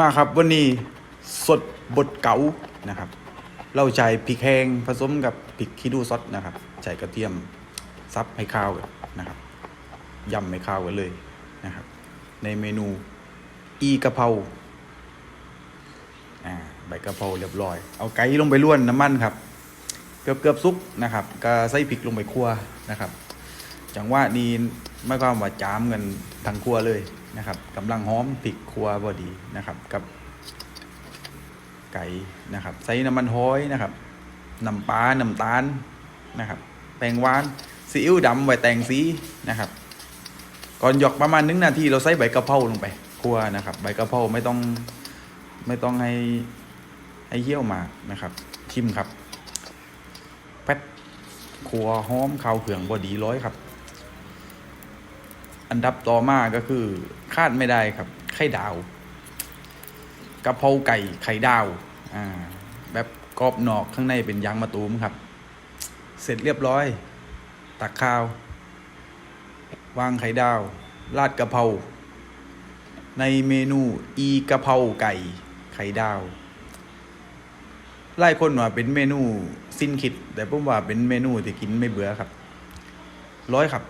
มาครับวันนี้สดบดเก๋านะครับ เราใช้พริกแห้งผสมกับพริกขี้ดูซอสนะครับใส่กระเทียมซับให้ข้าวกันนะครับยำให้ข้าวกันเลยนะครับ ในเมนูอีกะเพราอ่าใบกะเพราเรียบร้อย เอาไก่ลงไปล้วนน้ำมันครับ เกือบเกือบๆสุกนะครับก็ใส่พริกลงไปคั่วนะครับ จังหวะนี้ไม่ความว่าจามกันทางครัวเลย นะครับกำลังหอมพริกครัวพอดีนะครับกับไก่นะครับใส่น้ำมันห้อยนะครับน้ำปลาน้ำตาลนะครับแป้งหวานซีอิ๊วดำไว้แต่งสีนะครับ ก่อนหยอกประมาณหนึงนาทีเราใส่ใบกระเพราลงไปครัวนะครับ ใบกระเพราไม่ต้องไม่ต้องให้ให้เหี่ยวมากนะครับชิมครับแป๊ดขัวหอมข้าวเผืองบอดีร้อยครับ อันดับต่อมาก็คือ คาดไม่ได้ครับไข่ดาวกะเพราไก่ไข่ดาวอ่าแบบกรอบนอกข้างในเป็นยางมะตูมครับ เสร็จเรียบร้อย ตักข้าว วางไข่ดาว ราดกะเพราในเมนูอีกะเพราไก่ไข่ดาวหลายคนว่าเป็นเมนูสิ้นคิด แต่ผมว่าเป็นเมนูที่กินไม่เบื่อครับ ร้อยครับ